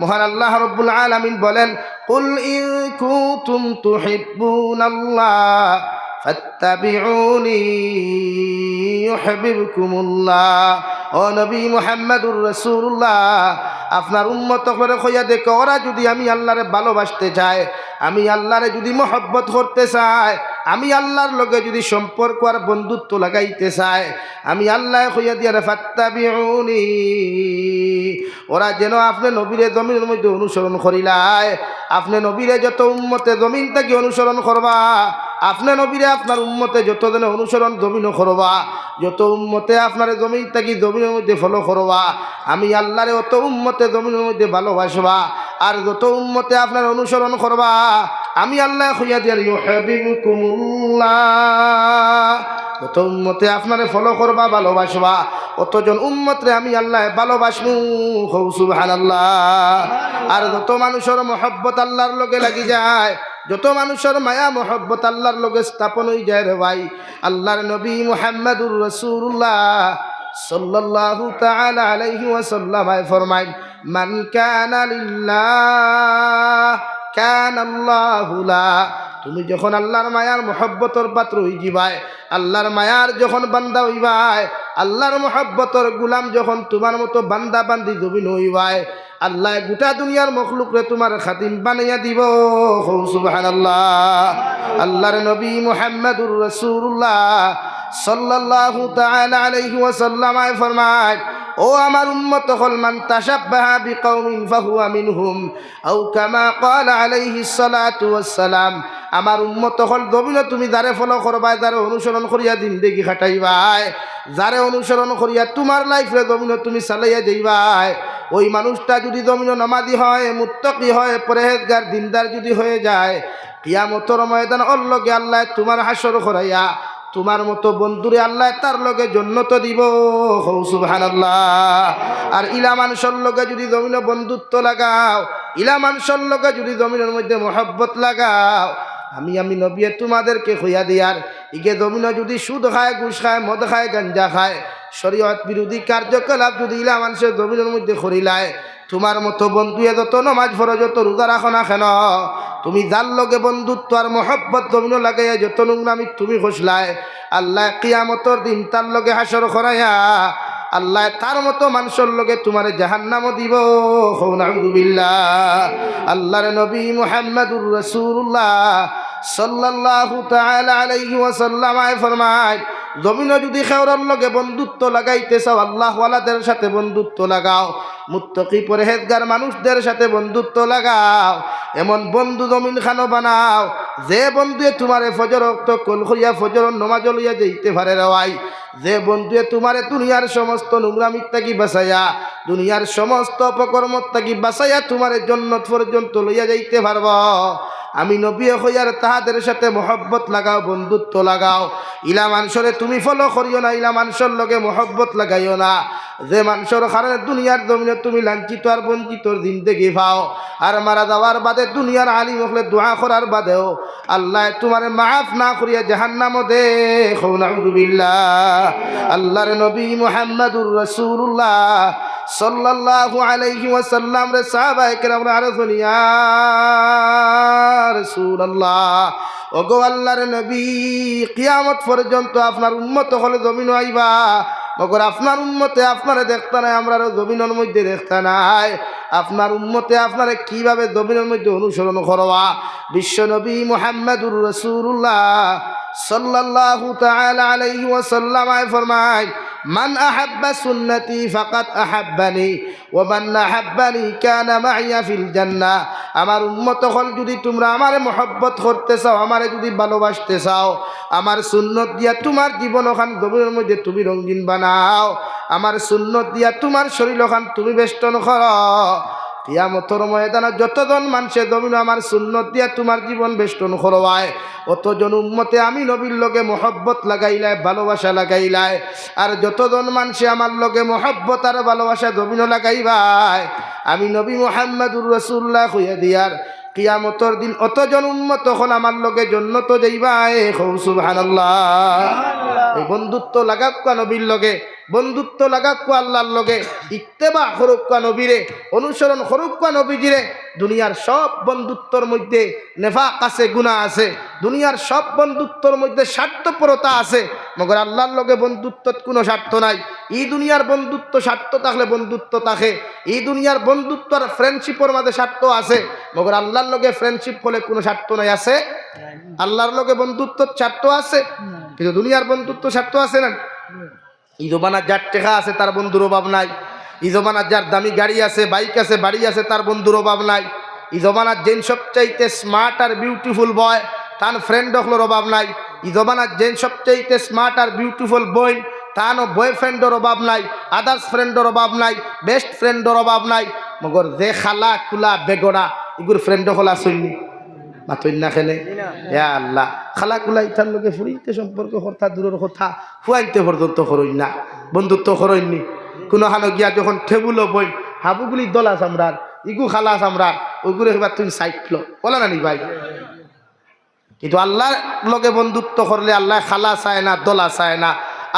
মহান আল্লাহ রব্বুল আলামিন বলেন, কুল ইন কুনতুম তুহিব্বুনাল্লাহ ফাত্তাবিউনি ইউহিব্বুকুমুল্লাহ। ও নবী মুহাম্মদুর রাসূলুল্লাহ, আপনার উম্মত করে কইয়া দেখো ওরা যদি আমি আল্লাহরে ভালোবাসতে চায়, আমি আল্লাহরে যদি মহব্বত করতে চায় আমি আল্লাহর লগে যদি সম্পর্ক আর বন্ধুত্ব লাগাইতে চায়, আমি আল্লাহ কইয়া দিয়া ফাত্তাবিউনি। ওরা যেন আপনি নবীরে জমিনের মধ্যে অনুসরণ করিলায় আপনি নবীরে যত উন্মতে জমিন থেকে অনুসরণ করবা। আপনি নবীরে আপনার উম্মতে যত দিনে অনুসরণ জমিনও করবা, যত উম্মতে আপনার জমিন থাকি জমিনের মধ্যে ফলো করবা। আমি আল্লাহরে অত উম্মতে জমিনের মধ্যে ভালোবাসবা, আর যত উম্মতে আপনার অনুসরণ করবা আমি আল্লাহ খুঁজা দিয়ার ইউহিবুকুমুল্লাহ যত উম্মতে আপনারে ফলো করবা, ভালোবাসবা, অতজন উম্মতরে আমি আল্লাহ ভালোবাসবো হৌ সুবহানাল্লাহ। আর যত মানুষের মহব্বত আল্লাহর লগে লাগি যায়, যত মানুষের মায়া, মহব্বত আল্লাহর লগে স্থাপন হয়ে যায় রে ভাই। আল্লাহর নবী মুহাম্মাদুর রাসূলুল্লাহ সাল্লাল্লাহু তাআলা আলাইহি ওয়াসাল্লাম ফরমাইন, মান কানা লিল্লাহ কানা আল্লাহু লা, তুমি যখন আল্লাহর মায়ার মহব্বতর পাত্র হই যাবাই আল্লাহর মায়ার যখন বান্দা হইবাই, আল্লাহর মহব্বতর গুলাম যখন তোমার মতো বান্দা বান্দি জমিন হইবাই, আল্লাহ গোটা দুনিয়ার মখলুকরে তোমার খাতিম বানাইয়া দিব। হৌ সুবহানাল্লাহ। আল্লাহর নবী মুহাম্মদুর রাসূলুল্লাহ সাল্লাল্লাহু তাআলা আলাইহি ওয়াসাল্লাম ফরমায় ও আমার উম্মত হল মান তাশাব্বাহা বিকৌমিন ফাহুয়া মিনহুম, আও কামা ক্বালা আলাইহিস সালাতু ওয়াসসালাম। আমার উম্মত হল দবিন তুমি যারে ফলো করবাই, যারে অনুসরণ করিয়া জিন্দেগি খাটাইবাই, যারে অনুসরণ করিয়া তোমার লাইফে দমিন তুমি চালাইয়া যাইবাই ওই মানুষটা যদি দমিন নমাদি হয়, মুত্তকি হয়, পরেহেজগার, দিনদার যদি হয়ে যায়, কিয়ামতর ময়দান ওর লগে আল্লাহ তোমার হাসর করাইয়া তোমার মতো বন্ধুরে আল্লাহ তার লগে জন্নত দিব। হৌ, সুবহানাল্লাহ। আর ইলা মানুষের লগে যদি জমিন বন্ধুত্ব লাগাও, ইলা মানুষের লগে যদি জমিনের মধ্যে মহব্বত লাগাও, আমি আমি নবিয়ে তোমাদেরকে হইয়া দিয়ার ইগে জমিন যদি সুদ খায়, ঘুষ খায়, মদ খায়, গাঞ্জা খায়, শরীয়ত বিরোধী কার্যকলাপ যদি ইলা মানুষের জমিনের মধ্যে করিলায় তোমার মতো বন্ধুয়ে যত নমাজ ফর যত রোজা রাখো না তুমি যার লগে বন্ধুত্ব আর মহব্বত তুমি লাগাইয়া যত নোংরামি তুমি খসলায়, আল্লাহ কিয়ামতর দিন তার লগে হাসর খরাইয়া, আল্লাহ তার মতো মানুষের লগে তোমার জাহান্নামও দিব হৌনাউদুবিল্লাহ আল্লাহর নবী মোহাম্মদুর রাসূলুল্লাহ সাল্লাল্লাহু তাআলা আলাইহি ওয়াসাল্লাম ফরমায়, জমিনে যদি খেওরার লগে বন্ধুত্ব লাগাইতে চাও, আল্লাহ আল্লাহওয়ালাদের সাথে বন্ধুত্ব লাগাও। মুত্তকি পরহেজগার মানুষদের সাথে বন্ধুত্ব লাগাও। এমন বন্ধু জমিন খানো বানাও, যে বন্ধুয়ে তোমারে ফজর রক্ত কল করিয়া ফজর নমাজ লইয়া যাইতে পারে রাই যে বন্ধুয়ে তোমারে দুনিয়ার সমস্ত নোংরামিত থাকি বাঁচাইয়া, দুনিয়ার সমস্ত অপকর্মত থাকি বাঁচাইয়া তোমারে জন্নত পর্যন্ত লইয়া যাইতে পারব। আমি নবী হইয়ার তাহাদের সাথে মহব্বত লাগাও, বন্ধুত্ব লাগাও। ইলা মানুষরে তুমি ফলো করিও না, ইলা মানুষের লগে মহব্বত লাগাইও না। যে মানুষের কারণে দুনিয়ার জমিনে তুমি লাঞ্ছিত আর দিন দেখি পাও। আর মারা যাওয়ার বাদে দুনিয়ার আলিম হলে দোয়া করার বাদেও আল্লাহ তোমার মাফ না করিয়া জাহান্নাম দে আল্লাহর নবী মুহাম্মাদুর রাসূলুল্লাহ সাল্লাল্লাহু আলাইহি ওয়াসাল্লাম রে সাহাবায়ে কেরাম আরে শুনিয়া রাসূলুল্লাহ। ওগো আল্লাহর নবী, কিয়ামত পর্যন্ত আপনার উন্মত হলে জমিন আইবা। মগর আপনার উন্মতে আপনারে দেখতে নাই, আমরা জমিনের মধ্যে দেখতে নাই। আপনার উন্মতে আপনারে কীভাবে জমিনের মধ্যে অনুসরণ করবা? বিশ্ব নবী মোহাম্মদুর রসুল্লাহ মান আমার উম্মত হল, যদি তোমরা আমারে মহব্বত করতে চাও, আমারে যদি ভালোবাসতে চাও, আমার সুন্নত দিয়া তোমার জীবন ওখান গভীরের মধ্যে তুমি রঙিন বানাও। আমার সুন্নত দিয়া তোমার শরীর ওখান তুমি বেষ্টন কর। কিয়ামতর ময়দানে যতজন মানুষে দমিন আমার সুন্নত দিয়া তোমার জীবন বেষ্টন করবায়, অতজন উম্মতে আমি নবীর লগে মহব্বত লাগাইলাই ভালোবাসা লাগাইলাই আর যতজন মানুষে আমার লগে মহব্বত আর ভালোবাসা দমিন লাগাইবায়, আমি নবী মোহাম্মদুর রসুল্লাহ হইয়া দিয়ার কিয়ামতর দিন অতজন উন্মত হল আমার লগে তো যাইবাই। হৌ সুবহানাল্লাহ। এই বন্ধুত্ব লাগাক নবীর লগে বন্ধুত্ব লাগাক্কু আল্লাহর লগে ইত্তেবা হরুক্কা নবীরে অনুসরণ হরুক্কা নবীজিরে দুনিয়ার সব বন্ধুত্বর মধ্যে নেফাক আছে গুণা আছে। দুনিয়ার সব বন্ধুত্বর মধ্যে স্বার্থপরতা আছে, মগর আল্লাহর লগে বন্ধুত্বত কোনো স্বার্থ নাই। এই দুনিয়ার বন্ধুত্ব স্বার্থ থাকলে বন্ধুত্ব থাকে, এই দুনিয়ার বন্ধুত্ব আর ফ্রেন্ডশিপের মাঝে স্বার্থ আছে, মগর আল্লাহর লগে ফ্রেন্ডশিপ হলে কোনো স্বার্থ নাই, আছে? আল্লাহর লগে বন্ধুত্ব স্বার্থ আছে, কিন্তু দুনিয়ার বন্ধুত্ব স্বার্থ আছে না? ইজবানার যার টেকা আছে, তার বন্ধুর অভাব নাই। ইজবানার যার দামি গাড়ি আছে, বাইক আছে, বাড়ি আছে, তার বন্ধুর অভাব নাই। ইজবানার যেন সবচাইতে স্মার্ট আর বিউটিফুল বয় তার ফ্রেন্ড হলোর অভাব নাই। ইজবানার যেন সবচাইতে স্মার্ট আর বিউটিফুল বই তানো বয়ফ্রেন্ডের অভাব নাই আদার্স ফ্রেন্ডের অভাব নাই বেস্ট ফ্রেন্ডের অভাব নাই। মগর যে খালা খুলা বেগড়া, এগুর ফ্রেন্ড হলা শুননি মাতই না খেলে। এ আল্লাহ। খালা কুলা ইতার লোকে ফুরিতে সম্পর্ক কথা দূরের কথা, ফুয়াইতে পর্যন্ত হরই না। বন্ধুত্ব হরইনি কোনো হানো গিয়া যখন টেবুলও বই, হাবুগুলি দলা চামড়ার, ইগু খালা চামড়ার ওগুলো এবার তুমি সাইটল। বলে না নি ভাই? কিন্তু আল্লাহর লগে বন্ধুত্ব করলে আল্লাহ খালা চায় না, দোলা চায় না।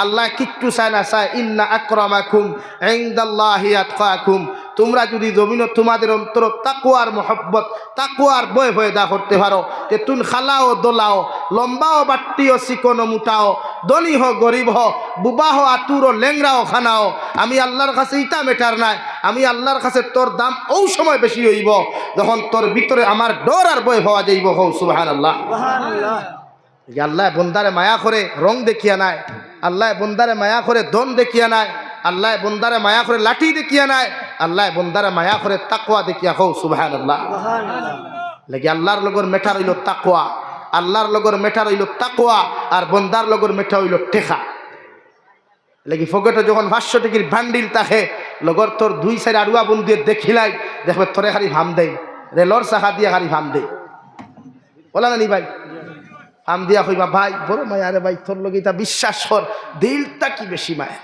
আল্লাহ কিচ্ছু চায় না, চায়, ইন্না আক্রমাকুম আতকাকুম। তোমরা যদি জমিন তোমাদের অন্তর তাকুয়ার মহব্বত তাকুয়ার বয় দা করতে পারো। তে তুন খালাও দোলাও, লম্বাও বাট্টিও চিকনো মুটাও, ধনী হো গরিব হ বুবাহ আতুর লেংরাও খানাও। আমি আল্লাহর কাছে ইটা মেটার নাই। আমি আল্লাহর কাছে তোর দাম ও সময় বেশি হইব যখন তোর ভিতরে আমার ডর আর বয় হওয়া যাইব। হৌ সুবাহান আল্লাহ আল্লাহ বন্দারে মায়া করে রং দেখিয়া নাই আল্লাহ বন্দারে মায়া করে দন দেখিয়া নাই আল্লাহ বন্দারে মায়া করে লাঠি দেখিয়া নাই আল্লাহ বন্দারে মায়া করে তাকুয়া দেখিয়া হৌ সুবাহান আল্লাহ লাগি আল্লাহর লগর মেঠা রইল তাকুয়া আল্লাহর লগর মেঠা রইল তাকুয়া আর বন্দার লগর মেঠা হইল টেকা লাগি ফগেটে যখন পাঁচশো টিকির ভান্ডিল তাকে লগর তোর দুই সাইড আড়ুয়া বন্ধুয়ে দেখিলাই, দেখবে তোরে খালি ভাম দেয় রেলর চাকা দিয়ে খালি ভাম দেয় বলা না নি ভাই? ভাম দিয়া কইবা, ভাই, বড় মায়া আরে ভাই তোর লগে এটা বিশ্বাস কর দিলটা কি বেশি মায়া?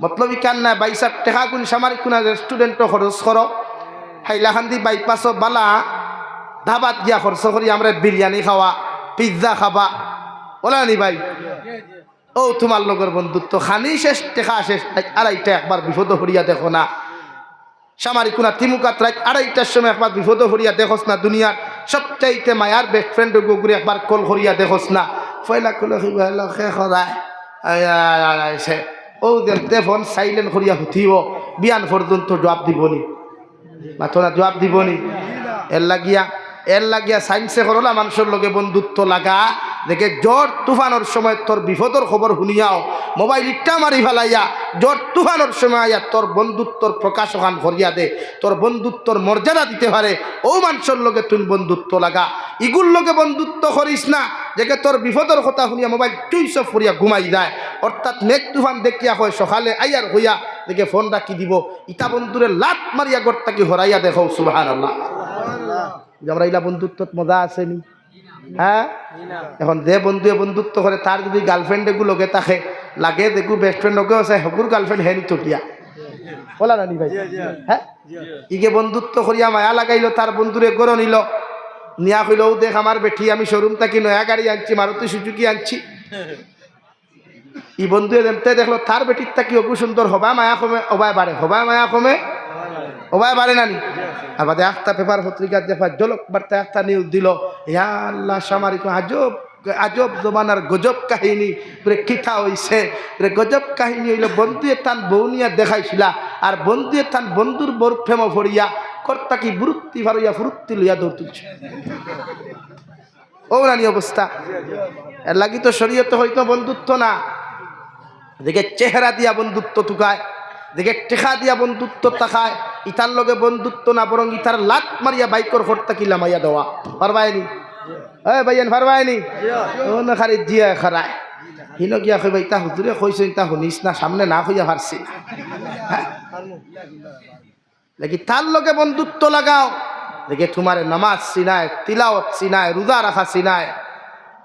মতলবি কান না বাইসার টেকা কোন সামারিক কোন রেস্টুরেন্টও খরচ করো হাইলাখান্দি বাইপাস বালা, ধাবাত গিয়া খরচ করি আমরা বিরিয়ানি খাওয়া পিৎজা খাবা। বলা নি ভাই? ও, তোমার লগর বন্ধুত্ব খানি শেষ, টেকা শেষ আড়াইটা একবার বিপদ হরিয়া দেখো না। সামারি কোনা তিমুকাত রাত আড়াইটার সময় একবার বিপদ হরিয়া দেখোস না দুনিয়ার। সবচাইতে মায়ার বেস্ট ফ্রেন্ড গুগুরি একবার কল হরিয়া দেখোস না। ফয়লা কল শেষ হরায় ও দেখতে ফোন সাইলেন্ট করিয়া হুথিব, বিয়ান পর্যন্ত জবাব দিবনি। মাথো না জবাব দিবনি। এর লাগিয়া এর লাগিয়া সাইন্সে করলা মানুষের লগে বন্ধুত্ব লাগা। দেখে জ্বর তুফানোর সময় তোর বিপদর খবর শুনিয়াও মোবাইল ইটা মারি ফেলাইয়া জ্বর তুফানোর সময় আইয়া তোর বন্ধুত্বর প্রকাশ ওখান করিয়া দে তোর বন্ধুত্বর মর্যাদা দিতে পারে। ও মানুষের লগে তুই বন্ধুত্ব লাগা। ইগুর লগে বন্ধুত্ব করিস না যেকে তোর বিপদর কথা শুনিয়া মোবাইল টুইস অফ করিয়া ঘুমাই যায়। অর্থাৎ মেঘ তুফান দেখিয়া হয় সকালে আইয়ার হইয়া দেখে ফোন রাখি দিব? ইটা বন্ধুরে লাত মারিয়া গড়টাকে হরাইয়া দেখো আল্লাহ যে আমরা ইলা বন্ধুত্বত মজা আসেনি? হ্যাঁ? এখন যে বন্ধুয়ে বন্ধুত্ব করে তার যদি গার্লফ্রেন্ড এগু লগে থাকে লাগে দেখু বেস্ট ফ্রেন্ড লগে আছে হগুর গার্লফ্রেন্ড হেনি তটিয়া বলা নানি ভাই? হ্যাঁ ইগে বন্ধুত্ব করিয়া মায়া লাগাইলো তার বন্ধুরে গড় নিল। নিয়া কইল "ও দেখ আমার বেটি আমি শোরুম থাকি নয়া গাড়ি আনছি মারুতি সুজুকি আনছি। ই বন্ধুয়ে দেখতে দেখল তার বেটির থাকি অগু সুন্দর হবা মায়া কমে অবায় বাড়ে হবা মায়া কমে। ওবাই পারে নানি। আর বাদে একটা পেপার পত্রিকার দেখা জলক বার্তা একটা নিউজ দিল। ইয়া আল্লাহ সামারিক আজব আজব জমানার গজব কাহিনী। কিথা হইছে? পুরে গজব কাহিনী হইল বন্ধুয়ে তান বৌনিয়া দেখাইছিলা। আর বন্ধুয়ে তান বন্ধুর বোর ফেম ফরিয়া কর্তা কি বুরুত্তি ফারিয়া ফুরুত্তি লইয়া দৌড় তুলছে। ও অবস্থা। এর লাগি তো শরীয়তে হয়তো বন্ধুত্ব না। দেখে চেহারা দিয়া বন্ধুত্ব তুকায় দেখে টেকা দিয়া বন্ধুত্ব তাকায় ইতার লগে বন্ধুত্ব না, বরং ইতার লাত মারিয়া বাইকর হরতা কি লামাইয়া দেওয়া। পারবায়নি এ, ভাইয়ান পারবায়নি খারি জিয়া খারায়। হিন গিয়া কইবা, ইতা হুজুরে কইছে, ইতা শুনিস না, সামনে না হইয়া পারছি হ্যাঁ। দেখি তার লগে বন্ধুত্ব লাগাও। দেখে তোমারে নামাজ চিনায় তিলাওয়াত চিনায় রোজা রাখা চিনায়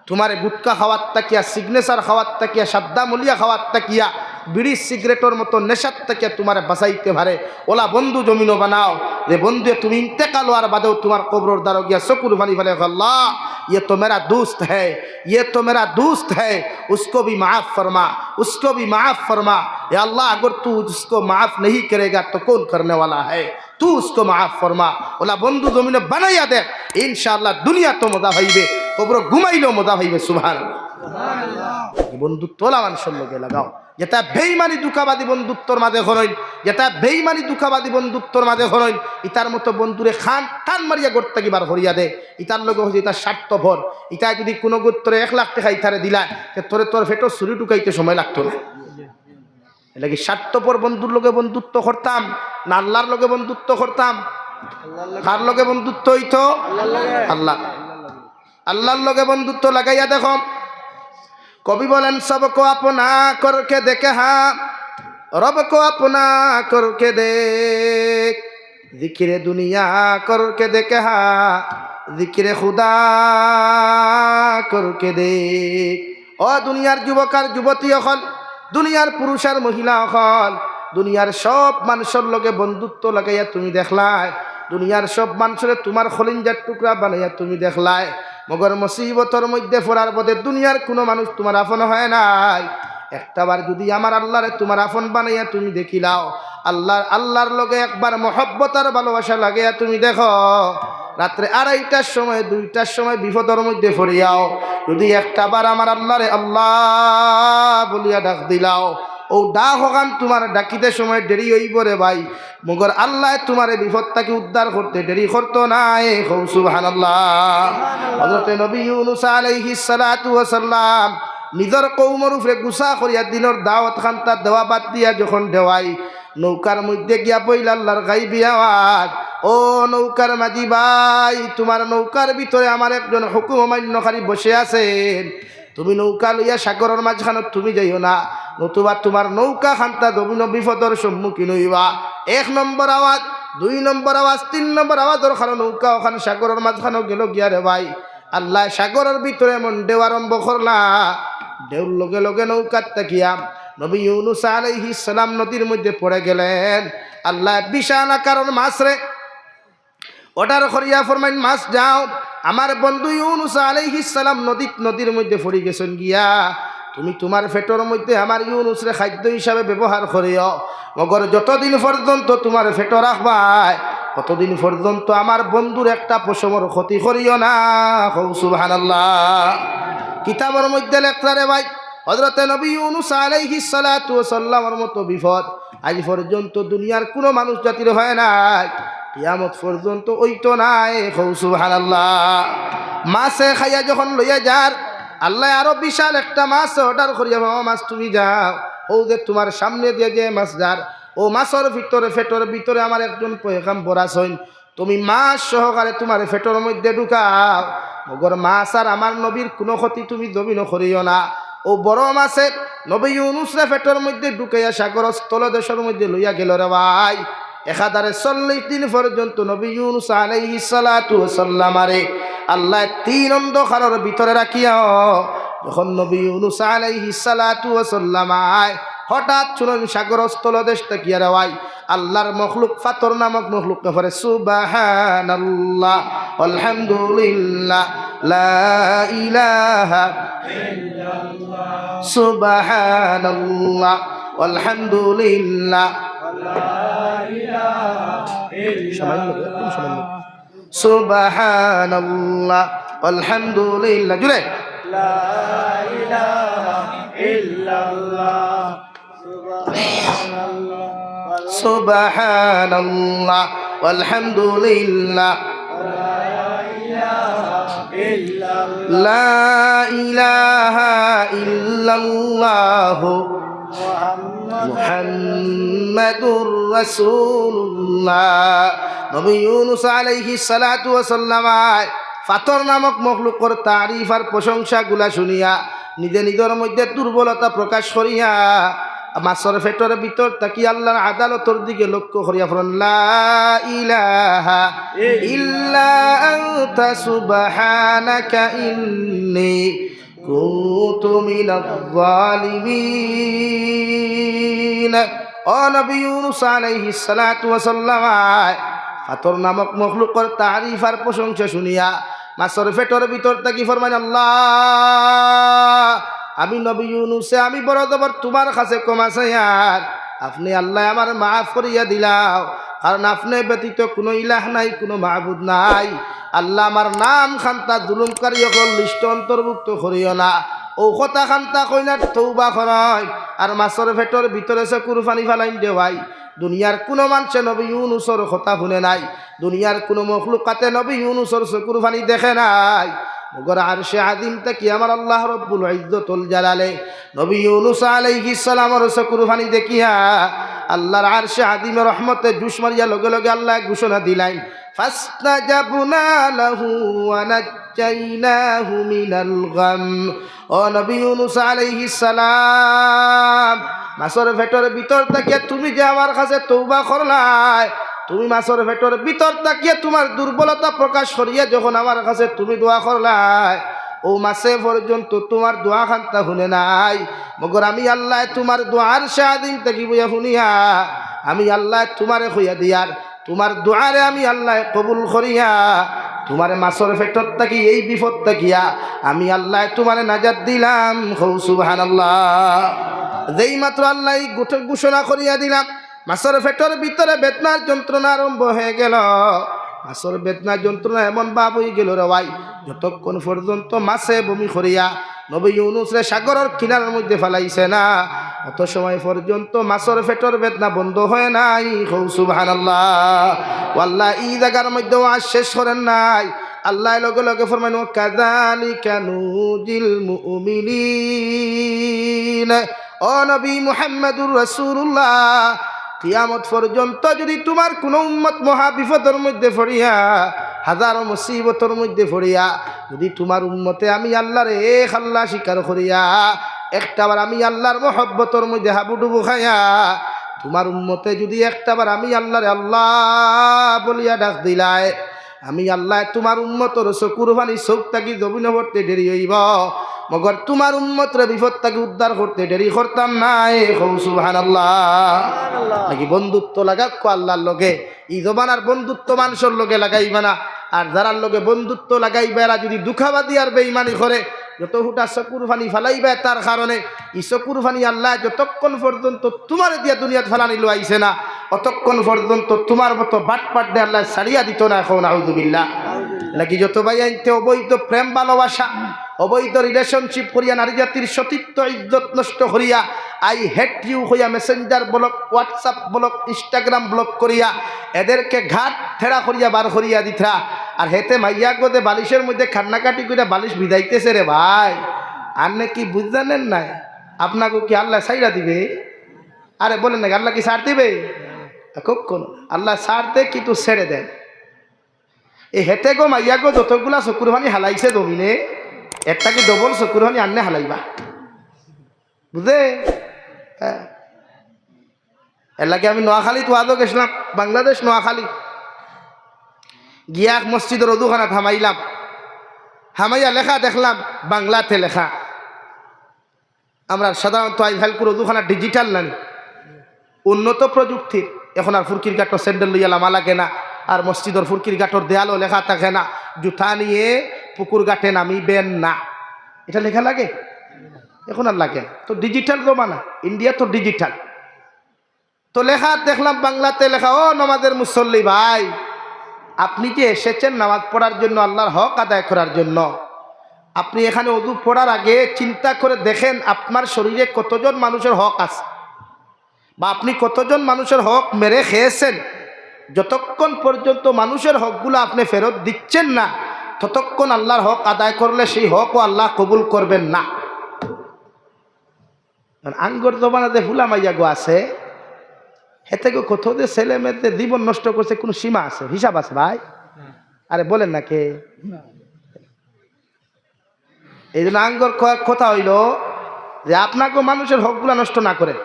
তোমারে গুটকা খাওয়ার তাকিয়া সিগনেচার খাওয়ার তাকিয়া সাদ্দা মলিয়া খাওয়ার তাকিয়া বিড়ি সিগারেটর মতো নেশার থেকে তোমার বাঁচাইতে পারে। ওলা বন্ধু জমিনও বানাও। যে বন্ধু তুমি ইন্তেকাল আর বাদেও তোমার কবরর দ্বারা গিয়া শকুর ভানি ফেলে আল্লাহ ইয়ে তো মেরা دوست হে یہ تو میرا دوست ہے اس کو بھی معاف فرما اس کو بھی معاف فرما یا اللہ اگر تو اس کو معاف نہیں کرے گا تو کون کرنے والا ہے تو ওলা বন্ধু জমিনে বানাইয়া দেখ, ইনশাআল্লাহ দুনিয়া তো মজা হইবে কবর ঘুমাইলেও মজা হইবে, সুবহানাল্লাহ। বন্ধু তোলা মানুষের লগে লাগাও। যেটা বেইমানি দুঃখাবাদী বন্ধুত্বর মাঝে হরইন যেটা বেইমানি দুঃখাবাদী বন্ধুত্বর মাঝে হরইন ইতার মতো বন্ধুরে খান টান মারিয়া গড়তে কিবার হরিয়া দে। ইতার লগে হচ্ছে ইতার স্বার্থভর ইতায় যদি কোনো গোত্তরে এক লাখ টাকা ইতারে দিলা তোরে তোর ফেটো চুরি টুকাইতে সময় লাগতো না। এটা কি স্বার্থপর বন্ধুর লগে বন্ধুত্ব করতাম না আল্লাহর লগে বন্ধুত্ব করতাম? কার লগে বন্ধুত্ব হইতো? আল্লাহ। আল্লাহর লগে বন্ধুত্ব লাগাইয়া দেখো কবি বলেন, সবকো আপনা করকে দেখে হা রবকো আপনা করকে দেখ। জিকিরে দুনিয়া করকে দেখে হা, জিকিরে খুদা করকে দেখ। ও দুনিয়ার যুবক আর যুবতী অকল, দুনিয়ার পুরুষ আর মহিলা অকল, দুনিয়ার সব মানুষের লগে বন্ধুত্ব লাগাইয়া তুমি দেখলাই, দুনিয়ার সব মানুষের তোমার খলিঞ্জার টুকরা বানাইয়া তুমি দেখলাই। মগর মুসিবতর মধ্যে পড়ার পথে দুনিয়ার কোনো মানুষ তোমার আপন হয় নাই। একটাবার যদি আমার আল্লাহরে তোমার আপন বানাইয়া তুমি দেখিলাও আল্লাহ আল্লাহর লগে একবার মহব্বত আর ভালোবাসা লাগাইয়া তুমি দেখো, রাত্রে আড়াইটার সময়, দুইটার সময় বিপদর মধ্যে পড়িয়াও, যদি একটা বার আমার আল্লাহরে আল্লাহ বলিয়া ডাক দিলাও ও ডা হকান তোমার ডাকিতে সময় দেরি হইব রে ভাই। মগর আল্লাহ তোমার এই বিপদটাকে উদ্ধার করতে দেরি করতো না এ হৌ সুবহানাল্লাহ। হযরতে নবী ইউনুস আলাইহিস সালাতু ওয়াস সালাম নিজের কৌমর উপরে গুসা করিয়া দিনের দাওয়াত খান্তা দেওয়া বাদ দিয়া যখন দেওয়াই নৌকার মধ্যে গিয়া পইল আল্লাহর গাইবি আওয়াজ ও নৌকার মাঝি ভাই তোমার নৌকার ভিতরে আমার একজন হুকুম অমান্যকারী বসে আছেন। তুমি নৌকা লইয়া সাগরের মাঝখানত তুমি যাইও না, নতুবা তোমার নৌকা খান্তা দবিন বিপদর সম্মুখীন হইবা। এক নম্বর আওয়াজ, দুই নম্বর আওয়াজ, তিন নম্বর আওয়াজের কারণ নৌকা ওখানে সাগরের মাঝখানেও গেল গিয়া রে ভাই। আল্লাহ সাগরের ভিতরে এমন দেও আরম্ভ করলা। দেউর লগে লগে নৌকার তাকিয়া নবী ইউনুস আলাইহিস সালাম নদীর মধ্যে পড়ে গেলেন। আল্লাহ বিশাল আকারের মাছ রে। অর্ডার করিয়া ফরমাইন, মাছ যাও আমার বন্ধু ইউনুস আলাইহিস সালাম নদী নদীর মধ্যে পড়ে গেছেন গিয়া, তুমি তোমার ফেটর মধ্যে আমার ইউনুসরে খাদ্য হিসাবে ব্যবহার করিও। মগর যতদিন পর্যন্ত তোমার ফেটো রাখবাই ততদিন পর্যন্ত আমার বন্ধুর একটা পশমর ক্ষতি করিও না। হৌ সুবহানাল্লাহ। কিতাবের মধ্যে লেখলারে ভাই হজরতে নবী ইউনুস আলাইহিস সালাতু সাল্লামের মতো বিপদ আজ পর্যন্ত দুনিয়ার কোনো মানুষ জাতির হয় নাই। কিয়ামত পর্যন্ত ওইতো নাই। হৌ সুবহানাল্লাহ। মাছে খাইয়া যখন লইয়া যার, আল্লাহ আরও বিশাল একটা মাছ অর্ডার করিয়া মামা মাছ তুমি যাও। ও যে তোমার সামনে দিয়ে যে মাছ যার, ও মাছের ভিতরে, ফেটর ভিতরে আমার একজন পয়গাম বরাস হইন তুমি মাছ সহকারে তোমার ফেটর মধ্যে ঢুকাও। মগর মাছ আর আমার নবীর কোনো ক্ষতি তুমি দবিন করিও না। ও বড় মাছে, নবী ইউনুসরে ফেটর মধ্যে ঢুকাইয়া সাগর স্থলদেশের মধ্যে লইয়া গেল রে ভাই। একাধারে চল্লিশ দিন পর্যন্ত নবী ইউনুস আলাইহিস সালাতু সাল্লামারে আল্লাহ তিন অন্ধকারের ভিতরে রাখিয়া, যখন নবী ইউনুস আলাইহিস সালাতু সাল্লামায় হঠাৎ শুনুন সাগর স্থলদেশ থেকে রেওয়াই আল্লাহর মখলুক ফাতর নামক মখলুক করে সুবাহানাল্লাহ, আলহামদুলিল্লাহ, লা ইলাহা সুবাহানাল্লাহ, আলহামদুলিল্লাহ। সামান্য একদম সামান্য সুবহানাল্লাহ আলহামদুলিল্লাহ। জুড়ে। সুবহানাল্লাহ আলহামদুলিল্লাহ। লা ইলাহা ইল্লাল্লাহ। মুহাম্মাদুর রাসূলুল্লাহ। নবী ইউনুস আলাইহিস সালাতু ওয়াস সালামায় ফাতর নামক মখলুকর তারিফ আর প্রশংসাগুলা শুনিয়া নিজে নিজের মধ্যে দুর্বলতা প্রকাশ করিয়া মাছর ফেটর ভিতর তাকি আল্লাহর আদালতর দিকে লক্ষ্য করিয়া ফরন লা ইলাহা ইল্লা আনতা সুবহানাকা ইন্নী কুনতু মিনাজ জালিমিন ও নবী ইউনুস আলাইহিস সালাতু ওয়াস সালাম ফাতর নামক মখলুকর তারিফ আর প্রশংসা শুনিয়া মাছর ফেটর ভিতর আমি নবী ইউনুসে, আমি বড় তোমার কাছে কমা চাইয়ার আপনি আল্লাহ আমার মাফ করিয়া দিলাও। কারণ আপনি ব্যতীত কোনো ইলাহ নাই, কোনো মাহবুদ নাই। আল্লাহ আমার নাম খান্তা জুলুমকারী অকল লিষ্ট অন্তর্ভুক্ত করিও না। কথা খান্তা কইনার তৌবা খরয় আর মাছর ফেটর ভিতরে সে কুরফানি ফেলাইন দেওয়াই। দুনিয়ার কোনো মানুষে নবী ইউনুসর কথা শুনে নাই। দুনিয়ার কোনো মখলুকাতে নবী ইউনুসর চকুর ফানি দেখে নাই। মগর আর সে আদিম তাকি আমার আল্লাহ রব্বুল ইজ্জতুল জালালে নবী ইউনুস আলাইহিস সালামর চকুর ফানি দেখিয়া আল্লাহর আর সে আদিম রহমতে জুস মারিয়া লগে লগে আল্লাহ ঘোষণা দিলাইন মাছর ভেটর ভিতর তাকিয়া তুমি যে আমার কাছে তৌবা করলাই, তুমি মাছর ভেটর ভিতর তাকিয়ে তোমার দুর্বলতা প্রকাশ করিয়া যখন আমার কাছে তুমি দোয়া করলাই, ও মাসে পর্যন্ত তোমার দোয়া খান্তা শুনে নাই। মগর আমি আল্লাহ তোমার দোয়ার সাদিন তাকি বইয়া শুনিয়া, আমি আল্লাহ তোমারে হইয়া দিয়ার তোমার দোয়ারে আমি আল্লাহ কবুল করিয়া, তোমার মাছর ফেটর থাকি, এই বিপদ থাকিয়া, আমি আল্লাহ তোমারে নাজাদ দিলাম। হৌ সুবাহান আল্লাহ যেই মাত্র আল্লাহ ঘোষণা করিয়া দিলাম, মাছের ফেটর ভিতরে বেদনার যন্ত্রণা আরম্ভ হয়ে গেল। মাছের বেদনার যন্ত্রণা এমন হয়ে গেল রে ভাই, যতক্ষণ পর্যন্ত মাছে বমি করিয়া নবী ইউনুসরে সাগরের কিনারের মধ্যে ফেলাইছে না। অত সময় পর্যন্ত মাছের ফেটর বেদনা বন্ধ হয় নাই। হৌ সুবাহান আল্লাহ আল্লাহ এই জায়গার মধ্যে আজ শেষ করেন নাই। আল্লাহ লগে লগে ফরমাইন কাদালিকা নুজিল মুমিনিন। ও নবী মুহাম্মদুর রাসূলুল্লাহ কিয়ামত পর্যন্ত যদি তোমার কোনো উম্মত মহা বিপদের মধ্যে পড়িয়া, হাজারো মুসিবতর মধ্যে পড়িয়া, যদি তোমার উম্মতে আমি আল্লাহর এক আল্লাহ স্বীকার করিয়া, একটাবার আমি আল্লাহর মহব্বতর মধ্যে হাবুডুবু খাইয়া, তোমার উম্মতে যদি একটাবার আমি আল্লাহরে আল্লাহ বলিয়া ডাক দিলায়, আমি আল্লাহ তোমার উন্মতর চকুর পানি চোখ তাকি জমিন ভরতে দেরি হইব। মগর তোমার উন্মতরে বিপদ তাকে উদ্ধার করতে দেরি করতাম নাই সুহান আল্লাহ নাকি বন্ধুত্ব লাগাক আল্লাহর লগে? ই জমানার বন্ধুত্ব মানুষের লগে লাগাইবা না। আর যারার লগে বন্ধুত্ব লাগাইবা এরা যদি দুঃখাবাদী আর বেইমানি করে যত হুটা চকুর ফানি ফালাইবে তার কারণে ই চকুর ফানি আল্লাহ যতক্ষণ পর্যন্ত তোমার দিয়া দুনিয়াত ফেলানি আইছে না অতক্ষণ পর্যন্ত তোমার মতো বাট পাট দিয়ে আল্লাহ ছাড়িয়া দিত না এখন আউদুবিল্লা নাকি যত ভাই আনতে অবৈধ প্রেম ভালোবাসা অবৈধ রিলেশনশিপ করিয়া নারী জাতির সতীত্ব, ইজ্জত নষ্ট করিয়া আই হেট ইউ হইয়া messenger block WhatsApp block Instagram block করিয়া, এদেরকে ঘাট থেড়া করিয়া বার করিয়া দিথা আর হেতে মাইয়া গোদে বালিশের মধ্যে খান্নাকাটি করে বালিশ বিদাইতেছে রে ভাই। আর কি বুঝজানেন নাই? আপনাকে কি আল্লাহ সাইরা দিবে? আরে বলেন না আল্লাহ কি সার দিবে? কখন আল্লাহ সার দে কিন্তু ছেড়ে দেন। এই হেতে গো মাইয়া গো যতগুলা চকুর হানি হালাইছে জমিনে একটা কি ডবল চকুর হানি আননে হালাইবা? বুঝে এর লাগে আমি নোয়াখালী তোয়াদও গেছিলাম, বাংলাদেশ নোয়াখালী। গিয়া মসজিদের অদুখানা থামাইলাম হামাইয়া লেখা দেখলাম, বাংলাতে লেখা। আমরা সাধারণত আইফাইলপুর অদুখানা ডিজিটাল নানি। উন্নত প্রযুক্তির এখন আর ফুরকির গাঁটর স্যান্ডেল লইয়া লামা লাগে না। আর মসজিদর ফুরকির গাঁটর দেয়ালও লেখা থাকে না। জুতা নিয়ে পুকুর ঘাটে নামিবেন না। এটা লেখা লাগে? এখন আর লাগে। তো ডিজিটাল জমানা ইন্ডিয়া তো ডিজিটাল তো লেখা, দেখলাম বাংলাতে লেখা, ও নমাজের মুসল্লি ভাই, আপনি যে এসেছেন নামাজ পড়ার জন্য আল্লাহর হক আদায় করার জন্য? আপনি এখানে অদু পড়ার আগে চিন্তা করে দেখেন আপনার শরীরে কতজন মানুষের হক আছে। বা আপনি কতজন মানুষের হক মেরে খেয়েছেন? যতক্ষণ পর্যন্ত মানুষের হকগুলো আপনি ফেরত দিচ্ছেন না, ততক্ষণ আল্লাহর হক আদায় করলে সেই হকও আল্লাহ কবুল করবেন না। আঙ্গর জবানাতে ফুলা মাইয়া গো আছে হেতে গো কত যে ছেলে মেয়েদের জীবন নষ্ট করছে, কোনো সীমা আছে, হিসাব আছে ভাই? আরে বলেন না কে? এই জন্য আঙ্গর কথা হইল যে আপনাকেও মানুষের হকগুলা নষ্ট না করে।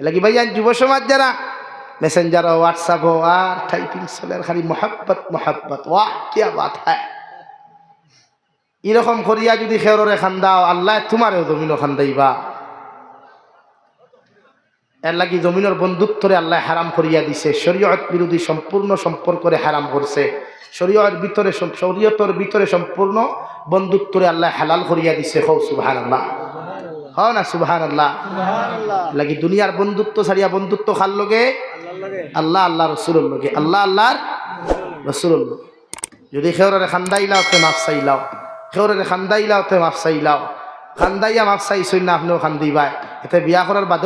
লাগি ভাই যুব সমাজ যারা মেসেঞ্জার হোয়াটসঅ্যাপ হো আর টাইপিং চলে খালি মোহাব্বত মোহাব্বত ওয়াহ কিয়া বাত হ্যাঁ এরকম করিয়া যদি খেয়রে খান্দাও আল্লাহ তোমারও জমিনও খান্দাইবা এর লাগি জমিনের বন্ধুত্বরে আল্লাহ হারাম করিয়া দিছে শরীয়ত বিরোধী সম্পূর্ণ সম্পর্করে হারাম করছে শরীয়ত ভিতরে শরীয়তর ভিতরে সম্পূর্ণ বন্ধুত্বরে আল্লাহ হালাল করিয়া দিছে হৌ সুবহান আল্লাহ হ না সুবহান আল্লাহ লাগি দুনিয়ার বন্ধুত্ব ছাড়িয়া বন্ধুত্ব খার লগে আল্লাহ আল্লাহ রসুলের কি আল্লাহ আল্লাহর রসুলের লগে। যদি খেওরে খান্দাইলাও তে লাও চাইলাও। খেওরে খান্দাইলাও তে মাফ চাইলাও। খান্দাইয়া মাফ চাই না, আপনিও খান্দিবাই। এতে বিয়া করার বাদেও